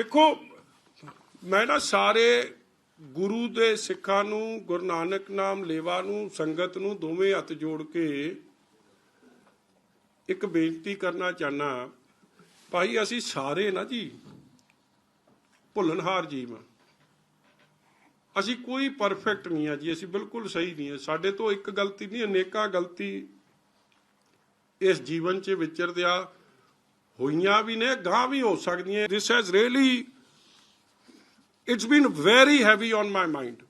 ਦੇਖੋ, ਮੈਂ ਨਾ ਸਾਰੇ ਗੁਰੂ ਦੇ ਸਿੱਖਾਂ ਨੂੰ, ਗੁਰੂ ਨਾਨਕ ਨਾਮ ਲੇਵਾ ਨੂੰ, ਸੰਗਤ ਨੂੰ ਦੋਵੇਂ ਹੱਥ ਜੋੜ ਕੇ ਇੱਕ ਬੇਨਤੀ ਕਰਨਾ ਚਾਹਨਾ। ਭਾਈ, ਅਸੀਂ ਸਾਰੇ ਨਾ ਜੀ ਭੁੱਲਣਹਾਰ ਜੀਵ ਹਾਂ। ਅਸੀਂ ਕੋਈ ਪਰਫੈਕਟ ਨਹੀਂ ਆ ਜੀ, ਅਸੀਂ ਬਿਲਕੁਲ ਸਹੀ ਨਹੀਂ ਹੈ ਸਾਡੇ ਤੋਂ ਇੱਕ ਗਲਤੀ ਨਹੀਂ, ਅਨੇਕਾਂ ਗਲਤੀ ਇਸ ਜੀਵਨ 'ਚ ਵਿਚਰਦਿਆ ਹੋਈਆਂ ਵੀ ਨੇ ਗਾਂ ਵੀ ਹੋ ਸਕਦੀਆਂ। This has really it's been very heavy on my mind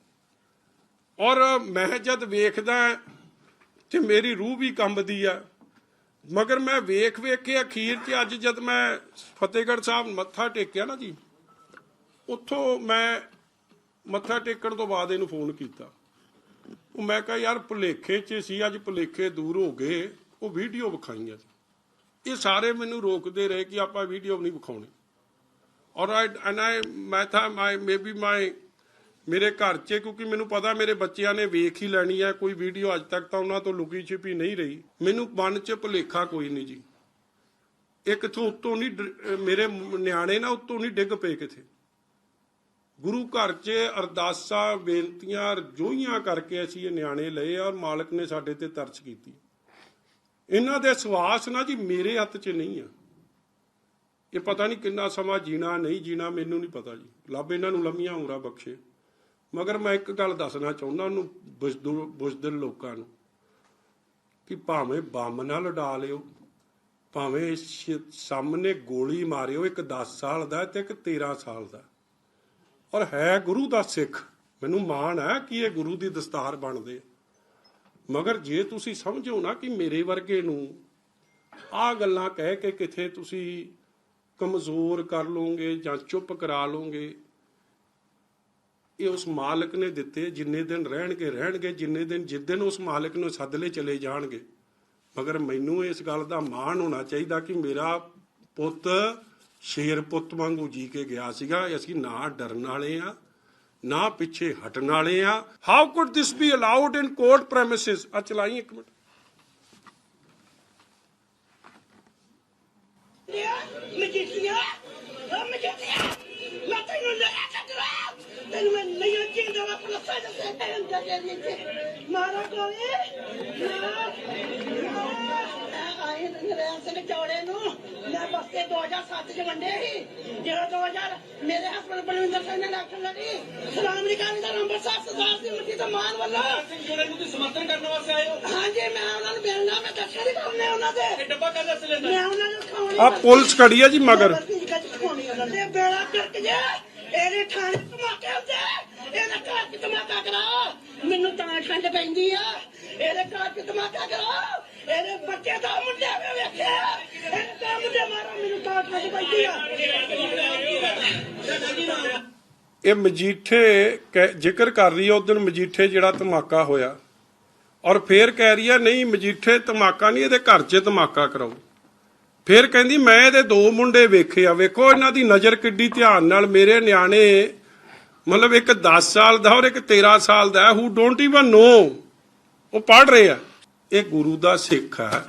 ਔਰ ਮੈਂ ਜਦ ਵੇਖਦਾ ਤੇ ਮੇਰੀ ਰੂਹ ਵੀ ਕੰਬਦੀ ਆ, ਮਗਰ ਮੈਂ ਵੇਖ ਵੇਖ ਕੇ ਅਖੀਰ 'ਚ ਅੱਜ ਜਦ ਮੈਂ ਫਤਿਹਗੜ੍ਹ ਸਾਹਿਬ ਮੱਥਾ ਟੇਕਿਆ ਨਾ ਜੀ, ਉੱਥੋਂ ਮੈਂ ਮੱਥਾ ਟੇਕਣ ਤੋਂ ਬਾਅਦ ਇਹਨੂੰ ਫੋਨ ਕੀਤਾ। ਉਹ ਮੈਂ ਕਿਹਾ, ਯਾਰ ਭੁਲੇਖੇ 'ਚ ਸੀ, ਅੱਜ ਭੁਲੇਖੇ ਦੂਰ ਹੋ ਗਏ, ਉਹ ਵੀਡੀਓ ਵਿਖਾਈਆਂ ਇਹ ਸਾਰੇ ਮੈਨੂੰ ਰੋਕਦੇ ਰਹੇ ਕਿ ਆਪਾਂ ਵੀਡੀਓ ਨਹੀਂ ਵਿਖਾਉਣੀ। ਔਰ ਆਈ ਐਂਡ ਆਈ ਮੈਂ ਥਾ ਮਾਈ ਮੇਬੀ ਮਾਈ ਮੇਰੇ ਘਰ 'ਚ, ਕਿਉਂਕਿ ਮੈਨੂੰ ਪਤਾ ਮੇਰੇ ਬੱਚਿਆਂ ਨੇ ਵੇਖ ਹੀ ਲੈਣੀ ਹੈ ਕੋਈ ਵੀਡੀਓ ਅੱਜ ਤੱਕ ਤਾਂ ਉਹਨਾਂ ਤੋਂ ਲੁਕੀ ਛਿਪੀ ਨਹੀਂ ਰਹੀ। ਮੈਨੂੰ ਮਨ 'ਚ ਭੁਲੇਖਾ ਕੋਈ ਨਹੀਂ ਜੀ। ਇੱਕ ਕਿਥੋਂ ਉੱਤੋਂ ਨਹੀਂ ਮੇਰੇ ਨਿਆਣੇ ਨਾ ਉੱਤੋਂ ਨਹੀਂ ਡਿੱਗ ਪਏ ਕਿਥੇ। ਗੁਰੂ ਘਰ 'ਚ ਅਰਦਾਸਾਂ, ਬੇਨਤੀਆਂ, ਰਜੋਈਆਂ ਕਰਕੇ ਅਸੀਂ ਇਹ ਨਿਆਣੇ ਲਏ ਔਰ ਮਾਲਕ ਨੇ ਸਾਡੇ ਤੇ ਤਰਸ ਕੀਤੀ। ਇਹਨਾਂ ਦੇ ਸਵਾਸ ਨਾ ਜੀ ਮੇਰੇ ਹੱਥ 'ਚ ਨਹੀਂ ਆ। ਇਹ ਪਤਾ ਨਹੀਂ ਕਿੰਨਾ ਸਮਾਂ ਜੀਣਾ ਨਹੀਂ ਜੀਣਾ, ਮੈਨੂੰ ਨਹੀਂ ਪਤਾ ਜੀ। ਲੱਭ ਇਹਨਾਂ ਨੂੰ ਲੰਮੀਆਂ ਉਮਰਾਂ ਬਖਸ਼ੇ। ਮਗਰ ਮੈਂ ਇੱਕ ਗੱਲ ਦੱਸਣਾ ਚਾਹੁੰਦਾ ਉਹਨੂੰ ਬੁਜ਼ਦੁਰ ਬੁਜ਼ਦਿਲ ਲੋਕਾਂ ਨੂੰ, ਕਿ ਭਾਵੇਂ ਬੰਮ ਨਾਲ ਉਡਾ ਲਿਓ, ਭਾਵੇਂ ਸ਼- ਸਾਹਮਣੇ ਗੋਲੀ ਮਾਰਿਓ, ਇੱਕ 10 ਸਾਲ ਦਾ ਤੇ ਇੱਕ 13 ਸਾਲ ਦਾ। ਔਰ ਹੈ ਗੁਰੂ ਦਾ ਸਿੱਖ। ਮੈਨੂੰ ਮਾਣ ਹੈ ਕਿ ਇਹ ਗੁਰੂ ਦੀ ਦਸਤਾਰ ਬਣਦੇ ਮਗਰ ਜੇ ਤੁਸੀਂ ਸਮਝੋ ਨਾ ਕਿ ਮੇਰੇ ਵਰਗੇ ਨੂੰ ਆ ਗੱਲਾਂ ਕਹਿ ਕੇ ਕਿਥੇ ਤੁਸੀਂ ਕਮਜ਼ੋਰ ਕਰ ਲੋਗੇ ਜਾਂ ਚੁੱਪ ਕਰਾ ਲੋਗੇ ਇਹ ਉਸ ਮਾਲਕ ਨੇ ਦਿੱਤੇ, ਜਿੰਨੇ ਦਿਨ ਰਹਿਣਗੇ ਰਹਿਣਗੇ, ਜਿੰਨੇ ਦਿਨ, ਜਿਸ ਦਿਨ ਉਸ ਮਾਲਕ ਨੂੰ ਸੱਦਲੇ ਚਲੇ ਜਾਣਗੇ। ਮਗਰ ਮੈਨੂੰ ਇਸ ਗੱਲ ਦਾ ਮਾਣ ਹੋਣਾ ਚਾਹੀਦਾ ਕਿ ਮੇਰਾ ਪੁੱਤ ਸ਼ੇਰ ਪੁੱਤ ਵਾਂਗੂ ਜੀ ਕੇ ਗਿਆ ਸੀਗਾ, ਅਸੀਂ ਨਾ ਡਰਨ ਵਾਲੇ ਆ। ਨਾ ਪਿੱਛੇ ਹਟਣ ਵਾਲੇ ਆ। How could this be allowed in court premises ਆ ਚਲਾਈ ਇੱਕ ਮਿੰਟ। ਲਿਆ, ਮਜੀਠੀਆ ਉਹ ਮਜੀਠੀਆ। ਮੈਂ ਤੈਨੂੰ ਲੈ ਚੱਕਰਾ ਤੈਨੂੰ ਮੈਂ ਨਹੀਂ ਚੀਂਦਾ ਵਾ ਪਲਸਾ ਦੇ ਸੇ ਤੈਨੂੰ ਦੇ ਦੇ ਮਾਰਾ ਕੋਲੇ ਨਾ ਆਏ ਨਰਿਆਣ ਸਿੰਘ ਚੌੜੇ ਨੂੰ। ਬਸਤੇ 2007 ਚ ਵੰਡੇ ਸੀ। ਜਿਹੜਾ 2000 ਮੇਰੇ ਹਸਬੰਦ ਬਲਵਿੰਦਰ ਸਿੰਘ ਨੇ ਇਲੈਕਸ਼ਨ ਲੜੀ ਸਲਾਮ ਨਿਕਾਲੀ ਦਾ ਨੰਬਰ 7 ਸਰਦਾਰ ਦੀ ਮਿੱਟੀ ਦਾ ਮਾਨ ਵੱਲੋਂ। ਸਿੰਘ ਜੋੜੇ ਨੂੰ ਤੁਸੀਂ ਸਮਰਥਨ ਕਰਨ ਵਾਸਤੇ ਆਏ ਹੋ। ਹਾਂਜੀ ਮੈਂ ਉਹਨਾਂ ਨੂੰ ਮਿਲਣਾ ਮੈਂ ਦਰਸ਼ਨ ਹੀ ਕਰਨੇ ਉਹਨਾਂ ਦੇ। ਇਹ ਡੱਬਾ ਕਾਹਦਾ ਸਿਲੰਡਰ ਮੈਂ ਉਹਨਾਂ ਨੂੰ ਖਾਉਣੀ ਆ। ਪੁਲਿਸ ਖੜੀ ਆ ਜੀ ਮਗਰ। ਤੇ ਬੇੜਾ ਕਰਕ ਜਾ ਇਹਦੇ ਥਾਣੇ ਧਮਾਕੇ ਹੁੰਦੇ ਇਹਦੇ ਘਰ ਚ ਧਮਾਕਾ ਕਰਾ ਮੈਨੂੰ ਤਾਂ ਠੰਡ ਪੈਂਦੀ ਆ। ਇਹਦੇ ਘਰ ਚ ਧਮਾਕਾ ਕਰਾ ਇਹਦੇ ਬੱਚੇ ਦਾ ਮੁੰਡੇ ਵੇ ਵੇਖਿਆ ਇਹਦੇ ਦਾ ਮੁੰਡੇ ਮਾਰੋ ਮੈਨੂੰ ਤਾਂ ਆ ਇਹ ਮਜੀਠੇ ਜ਼ਿਕਰ ਕਰ ਰਹੀ ਹੈ, ਉਸ ਦਿਨ ਮਜੀਠੇ ਜਿਹੜਾ ਧਮਾਕਾ ਹੋਇਆ। ਔਰ ਫੇਰ ਕਹਿ ਰਹੀ ਹੈ, ਨਹੀਂ, ਮਜੀਠੇ ਧਮਾਕਾ ਨਹੀਂ, ਇਹਦੇ ਘਰ 'ਚ ਧਮਾਕਾ ਕਰਾਓ। ਫੇਰ ਕਹਿੰਦੀ, ਮੈਂ ਇਹਦੇ ਦੋ ਮੁੰਡੇ ਵੇਖੇ ਆ। ਵੇਖੋ, ਇਹਨਾਂ ਦੀ ਨਜ਼ਰ ਕਿੱਡੀ ਧਿਆਨ ਨਾਲ। ਮੇਰੇ ਨਿਆਣੇ, ਮਤਲਬ ਇੱਕ 10 ਸਾਲ ਦਾ ਔਰ ਇੱਕ 13 ਸਾਲ ਦਾ। ਹੂ ਡੋਂਟ ਇਵਨ ਨੋ ਉਹ ਪੜ ਰਹੇ ਆ। ਇਹ ਗੁਰੂ ਦਾ ਸਿੱਖ ਹੈ।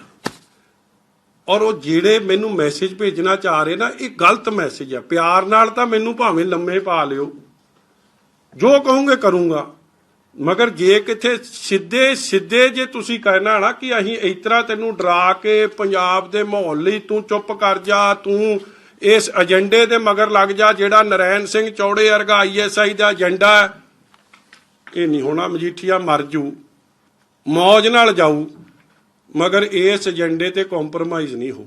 ਔਰ ਉਹ ਜਿਹੜੇ ਮੈਨੂੰ ਮੈਸੇਜ ਭੇਜਣਾ ਚਾਹ ਰਹੇ ਨਾ, ਇਹ ਗਲਤ ਮੈਸੇਜ ਆ। ਪਿਆਰ ਨਾਲ ਤਾਂ ਮੈਨੂੰ ਭਾਵੇਂ ਲੰਮੇ ਪਾ ਲਿਓ। ਜੋ ਕਹੋਗੇ ਕਰੂੰਗਾ। ਮਗਰ ਜੇ ਕਿਥੇ ਸਿੱਧੇ ਸਿੱਧੇ ਜੇ ਤੁਸੀਂ ਕਹਿਣਾ ਨਾ ਕਿ ਅਸੀਂ ਇਸ ਤਰ੍ਹਾਂ ਤੈਨੂੰ ਡਰਾ ਕੇ ਪੰਜਾਬ ਦੇ ਮਾਹੌਲ ਲਈ ਤੂੰ ਚੁੱਪ ਕਰ ਜਾ, ਤੂੰ ਇਸ ਏਜੰਡੇ ਦੇ ਮਗਰ ਲੱਗ ਜਾ, ਜਿਹੜਾ ਨਰੈਣ ਸਿੰਘ ਚੌੜੇ ਵਰਗਾ ਆਈਐਸਆਈ ਦਾ ਏਜੰਡਾ ਇਹ ਨਹੀਂ ਹੋਣਾ ਮਜੀਠੀਆ ਮਰ ਜੂ। ਮੌਜ ਨਾਲ ਜਾਊ। ਮਗਰ ਇਸ ਏਜੰਡੇ ਤੇ ਕੰਪਰੋਮਾਈਜ਼ ਨਹੀਂ ਹੋ।